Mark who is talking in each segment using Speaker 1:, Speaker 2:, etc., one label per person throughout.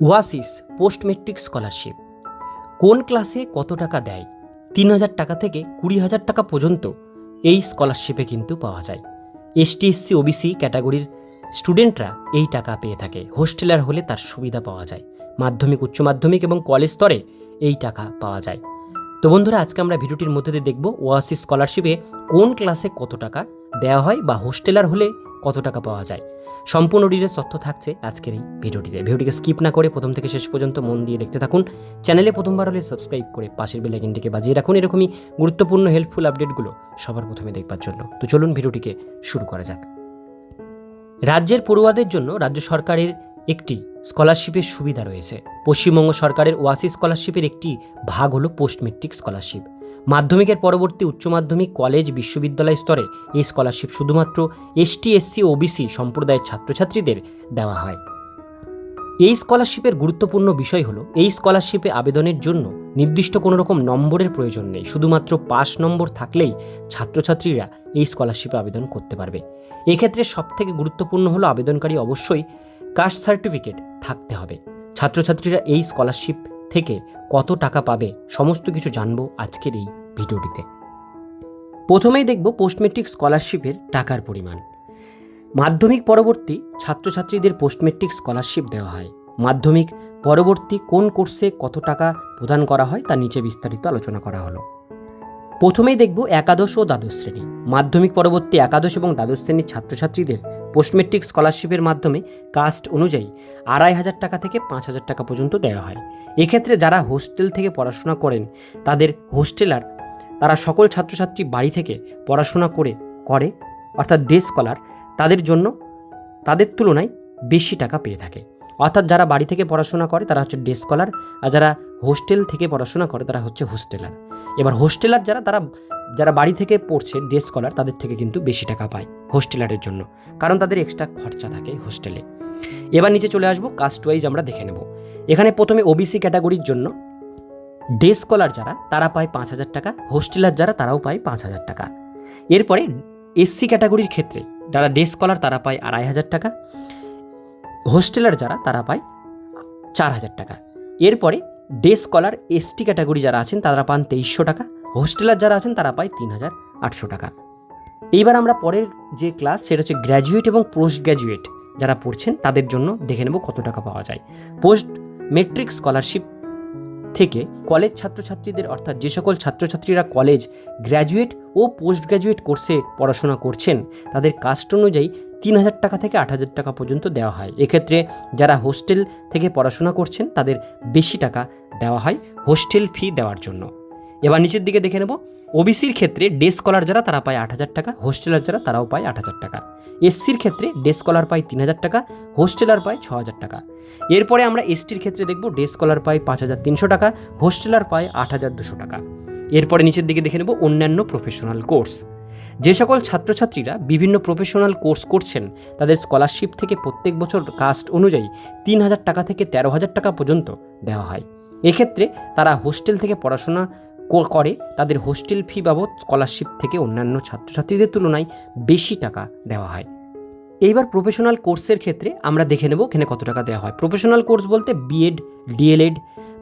Speaker 1: ওয়াসিস post matric scholarship. কোন ক্লাসে কত টাকা দেয়? তিন হাজার টাকা থেকে কুড়ি হাজার টাকা পর্যন্ত এই স্কলারশিপে কিন্তু পাওয়া যায়। এসটি এসসি ওবিসি ক্যাটাগরির স্টুডেন্টরা এই টাকা পেয়ে থাকে। হোস্টেলার হলে তার সুবিধা পাওয়া যায়। মাধ্যমিক, উচ্চ মাধ্যমিক এবং কলেজ স্তরে এই টাকা পাওয়া যায়। তো বন্ধুরা, আজকে আমরা ভিডিওটির মধ্যে দিয়ে দেখব ওয়াসিস স্কলারশিপে কোন ক্লাসে কত টাকা দেওয়া হয় বা হোস্টেলার হলে কত টাকা পাওয়া যায়। সম্পূর্ণ ডিটেলস তথ্য থাকছে আজকের এই ভিডিওটিতে। ভিডিওটিকে স্কিপ না করে প্রথম থেকে শেষ পর্যন্ত মন দিয়ে দেখতে থাকুন। চ্যানেলে প্রথমবার হলে সাবস্ক্রাইব করে পাশের বেলাইকিনটিকে বাজিয়ে রাখুন এরকমই গুরুত্বপূর্ণ হেল্পফুল আপডেটগুলো সবার প্রথমে দেখবার জন্য। তো চলুন ভিডিওটিকে শুরু করা যাক। রাজ্যের পড়ুয়াদের জন্য রাজ্য সরকারের একটি স্কলারশিপের সুবিধা রয়েছে। পশ্চিমবঙ্গ সরকারের ওয়াসি স্কলারশিপের একটি ভাগ হলো পোস্ট মেট্রিক স্কলারশিপ মাধ্যমিকের পরবর্তী উচ্চ মাধ্যমিক কলেজ বিশ্ববিদ্যালয় স্তরে এই স্কলারশিপ শুধুমাত্র এসটি এসসি ওবিসি সম্প্রদায়ের ছাত্রছাত্রীদের দেওয়া হয়। এই স্কলারশিপের গুরুত্বপূর্ণ বিষয় হলো, এই স্কলারশিপে আবেদনের জন্য নির্দিষ্ট কোনো রকম নম্বরের প্রয়োজন নেই। শুধুমাত্র পাস নম্বর থাকলেই ছাত্রছাত্রীরা এই স্কলারশিপে আবেদন করতে পারবে। এক্ষেত্রে সবথেকে গুরুত্বপূর্ণ হলো, আবেদনকারী অবশ্যই কাস্ট সার্টিফিকেট থাকতে হবে। ছাত্রছাত্রীরা এই স্কলারশিপ থেকে কত টাকা পাবে সমস্ত কিছু জানব আজকের এই ভিডিওটিতে। প্রথমেই দেখব পোস্ট মেট্রিক স্কলারশিপের টাকার পরিমাণ। মাধ্যমিক পরবর্তী ছাত্রছাত্রীদের পোস্ট মেট্রিক স্কলারশিপ দেওয়া হয়। মাধ্যমিক পরবর্তী কোন কোর্সে কত টাকা প্রদান করা হয় তা নিচে বিস্তারিত আলোচনা করা হলো। প্রথমেই দেখব একাদশ ও দ্বাদশ শ্রেণি। মাধ্যমিক পরবর্তী একাদশ এবং দ্বাদশ শ্রেণির ছাত্রছাত্রীদের পোস্ট মেট্রিক স্কলারশিপের মাধ্যমে কাস্ট অনুযায়ী আড়াই হাজার টাকা থেকে পাঁচ হাজার টাকা পর্যন্ত দেওয়া হয়। এক্ষেত্রে যারা হোস্টেল থেকে পড়াশোনা করেন, তাদের হোস্টেলার তারা সকল ছাত্রছাত্রী বাড়ি থেকে পড়াশোনা করে করে, অর্থাৎ ডে স্কলার, তাদের জন্য তাদের তুলনায় বেশি টাকা পেয়ে থাকে। অর্থাৎ যারা বাড়ি থেকে পড়াশোনা করে, তারা হচ্ছে ডে স্কলার, আর যারা হোস্টেল থেকে পড়াশোনা করে, তারা হচ্ছে হোস্টেলার। এবার হোস্টেলার যারা, তারা যারা বাড়ি থেকে পড়ছে, ডে স্কলার, তাদের থেকে কিন্তু বেশি টাকা পায় হোস্টেলারের জন্য। কারণ তাদের এক্সট্রা খরচা থাকে হোস্টেলে। এবার নিচে চলে আসব কাস্ট ওয়াইজ আমরা দেখে নেব। এখানে প্রথমে ওবিসি ক্যাটাগরির জন্য ডে স্কলার যারা, তারা পায় পাঁচ হাজার টাকা, হোস্টেলার যারা, তারাও পায় পাঁচ হাজার টাকা। এরপরে এসসি ক্যাটাগরির ক্ষেত্রে, যারা ডে স্কলার, তারা পায় আড়াই হাজার টাকা হোস্টেলার যারা, তারা পায় চার হাজার টাকা। এরপরে ডে স্কলার এসটি ক্যাটাগরি যারা আছেন, তারা পান তেইশশো টাকা। হোস্টেলার যারা আছেন, তারা পায় তিন হাজার আটশো টাকা। এইবার আমরা পরের যে ক্লাস, সেটা হচ্ছে গ্র্যাজুয়েট এবং পোস্ট গ্র্যাজুয়েট যারা পড়ছেন, তাদের জন্য দেখে নেব কত টাকা পাওয়া যায়। পোস্ট মেট্রিক স্কলারশিপ থেকে কলেজ ছাত্রছাত্রীদের, অর্থাৎ যে সকল ছাত্রছাত্রীরা কলেজ গ্র্যাজুয়েট ও পোস্ট গ্র্যাজুয়েট কোর্সে পড়াশোনা করছেন, তাদের কাস্ট অনুযায়ী তিন হাজার টাকা থেকে আট হাজার টাকা পর্যন্ত দেওয়া হয়। এক্ষেত্রে যারা হোস্টেল থেকে পড়াশোনা করছেন, তাদের বেশি টাকা দেওয়া হয় হোস্টেল ফি দেওয়ার জন্য। এবার নিচের দিকে দেখে নেব। ওবিসির ক্ষেত্রে ডে স্কলার যারা, তারা পায় আট হাজার টাকা। হোস্টেলার যারা, তারাও পায় আট হাজার টাকা। এসসির ক্ষেত্রে ডে স্কলার পায় তিন হাজার টাকা হোস্টেলার পায় ছ হাজার টাকা। এরপরে আমরা এসটির ক্ষেত্রে দেখব ডে স্কলার পায় পাঁচ হাজার তিনশো টাকা হোস্টেলার পায় আট হাজার দুশো টাকা। এরপরে নিচের দিকে দেখে নেব অন্যান্য প্রফেশনাল কোর্স যে সকল ছাত্রছাত্রীরা বিভিন্ন প্রফেশনাল কোর্স করছেন, তাদের স্কলারশিপ থেকে প্রত্যেক বছর কাস্ট অনুযায়ী তিন হাজার টাকা থেকে তেরো হাজার টাকা পর্যন্ত দেওয়া হয়। এক্ষেত্রে তারা হোস্টেল থেকে পড়াশোনা করে তাদের হোস্টেল ফি বাবদ স্কলারশিপ থেকে অন্যান্য ছাত্রছাত্রীদের তুলনায় বেশি টাকা দেওয়া হয়। এইবার প্রফেশনাল কোর্সের ক্ষেত্রে আমরা দেখে নেব এখানে কত টাকা দেওয়া হয়। প্রফেশনাল কোর্স বলতে বিএড ডিএলএড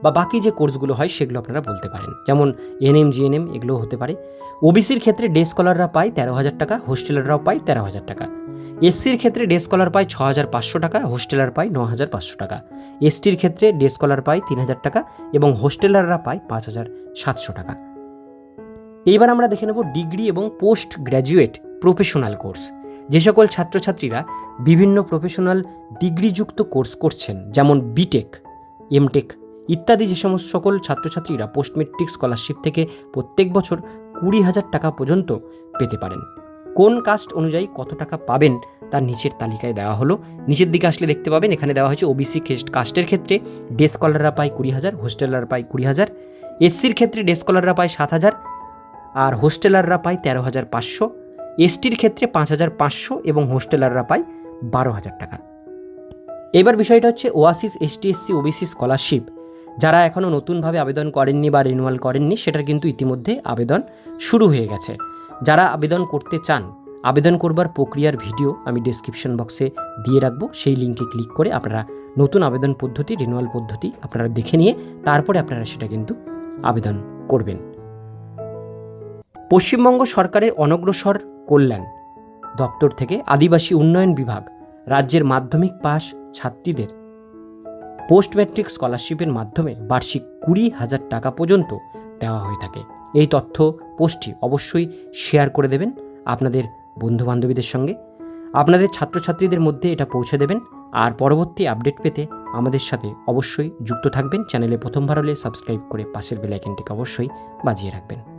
Speaker 1: বা বাকি যে কোর্সগুলো হয় সেগুলো আপনারা বলতে পারেন। যেমন এনএম জিএনএম এগুলো হতে পারে। ওবিসির ক্ষেত্রে ডে স্কলাররা পায় তেরো হাজার টাকা, হোস্টেলাররাও পায় তেরো হাজার টাকা। এসসির ক্ষেত্রে ডে স্কলার পায় ছ হাজার পাঁচশো টাকা, হোস্টেলার পায় ন হাজার পাঁচশো টাকা। এসটির ক্ষেত্রে ডে স্কলার পায় তিন হাজার টাকা এবং হোস্টেলাররা পায় পাঁচ হাজার সাতশো টাকা। এইবার আমরা দেখে নেব ডিগ্রি এবং পোস্ট গ্র্যাজুয়েট প্রফেশনাল কোর্স। যে সকল ছাত্রছাত্রীরা বিভিন্ন প্রফেশনাল ডিগ্রিযুক্ত কোর্স করছেন, যেমন বিটেক এমটেক ইত্যাদি যে সমস্ত সকল ছাত্রছাত্রীরা পোস্ট মেট্রিক স্কলারশিপ থেকে প্রত্যেক বছর কুড়ি হাজার টাকা পর্যন্ত পেতে পারেন। কোন কাস্ট অনুযায়ী কত টাকা পাবেন তার নিচের তালিকায় দেওয়া হলো। নিচের দিকে আসলে দেখতে পাবেন, এখানে দেওয়া হয়েছে ওবিসি কাস্টের ক্ষেত্রে ডে স্কলাররা পায় কুড়ি হাজার হোস্টেলাররা পায় কুড়ি হাজার এসসির ক্ষেত্রে ডে স্কলাররা পায় সাত হাজার, আর হোস্টেলাররা পায় তেরো হাজার পাঁচশো এসটির ক্ষেত্রে পাঁচ হাজার পাঁচশো এবং হোস্টেলাররা পায় বারো হাজার টাকা। এবার বিষয়টা হচ্ছে Oasis ST SC OBC scholarship যারা এখনও নতুনভাবে আবেদন করেননি বা রিনুয়াল করেননি, সেটার কিন্তু ইতিমধ্যে আবেদন শুরু হয়ে গেছে। যারা আবেদন করতে চান আবেদন করবার প্রক্রিয়ার ভিডিও আমি ডেসক্রিপশন বক্সে দিয়ে রাখব। সেই লিঙ্কে ক্লিক করে আপনারা নতুন আবেদন পদ্ধতি রিনুয়াল পদ্ধতি আপনারা দেখে নিয়ে তারপরে আপনারা সেটা কিন্তু আবেদন করবেন। পশ্চিমবঙ্গ সরকারের অনগ্রসর কল্যাণ দপ্তর থেকে আদিবাসী উন্নয়ন বিভাগ রাজ্যের মাধ্যমিক পাস ছাত্রীদের পোস্ট ম্যাট্রিক স্কলারশিপের মাধ্যমে বার্ষিক কুড়ি হাজার টাকা পর্যন্ত দেওয়া হয়ে থাকে। এই তথ্য পোস্টটি অবশ্যই শেয়ার করে দেবেন। আপনাদের বন্ধুবান্ধবীদের সঙ্গে। আপনাদের ছাত্রছাত্রীদের মধ্যে এটা পৌঁছে দেবেন। আর পরবর্তী আপডেট পেতে আমাদের সাথে অবশ্যই যুক্ত থাকবেন। চ্যানেলে প্রথমবার হলে সাবস্ক্রাইব করে পাশের বেলাইকেনটিকে অবশ্যই বাজিয়ে রাখবেন।